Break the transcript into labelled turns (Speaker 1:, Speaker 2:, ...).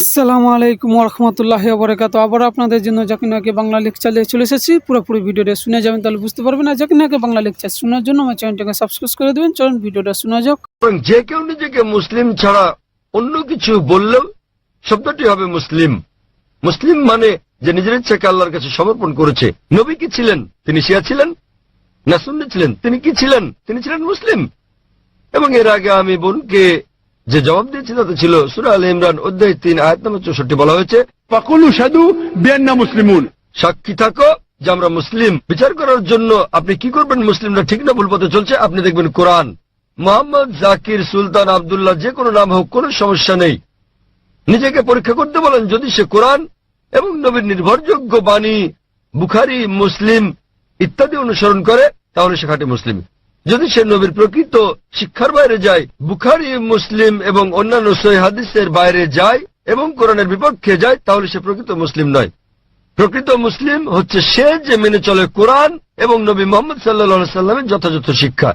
Speaker 1: আসসালামু আলাইকুম রহমতুল্লাহ বরকাত আবার আপনাদের জন্য জাকিনাকে বাংলা লেকচার নিয়ে চলে এসেছি। পুরোপুরি ভিডিওটা শুনে যাবেন, তাহলে বুঝতে পারবেন। না আর জাকিনাকে বাংলা লেকচার শোনার জন্য আমার চ্যানেলটাকে সাবস্ক্রাইব করে দেবেন। চলুন ভিডিওটা শোনা যাক।
Speaker 2: যে কেউ নিজেকে মুসলিম ছাড়া অন্য কিছু বললেও শব্দটি হবে মুসলিম। মুসলিম মানে যে নিজের ইচ্ছাকে আল্লাহর কাছে সমর্পণ করেছে। নবী কি ছিলেন? তিনি শিয়া ছিলেন? না সুন্নি ছিলেন? তিনি কি ছিলেন? তিনি ছিলেন মুসলিম। এবং এর আগে আমি বোনকে যে জবাব দিয়েছে তাতে ছিল সুরা আল ইমরান অধ্যায় তিন আয়াত নম্বর চৌষট্টি বলা হয়েছে
Speaker 3: পাকুলু সাধু বিয়ান্না মুসলিমুন।
Speaker 2: সাক্ষী থাকো যে আমরা মুসলিম। বিচার করার জন্য আপনি কি করবেন? মুসলিমরা ঠিক না ভুল পথে চলছে। আপনি দেখবেন কোরআন। মোহাম্মদ জাকির সুলতান আবদুল্লাহ যে কোনো নাম হোক কোনো সমস্যা নেই। নিজেকে পরীক্ষা করতে বলেন যদি সে কোরআন এবং নবীর নির্ভরযোগ্য বাণী বুখারি মুসলিম ইত্যাদি অনুসরণ করে তাহলে সে খাটে মুসলিম। যদি সে নবীর প্রকৃত শিক্ষার বাইরে যায়, বুখারি, মুসলিম এবং অন্যান্য সৈহাদিসের হাদিসের বাইরে যায় এবং কোরআনের বিপক্ষে যায়, তাহলে সে প্রকৃত মুসলিম নয়। প্রকৃত মুসলিম হচ্ছে সে যে মেনে চলে কোরআন এবং নবী মোহাম্মদ সাল্লা সাল্লামের যথাযথ শিক্ষা।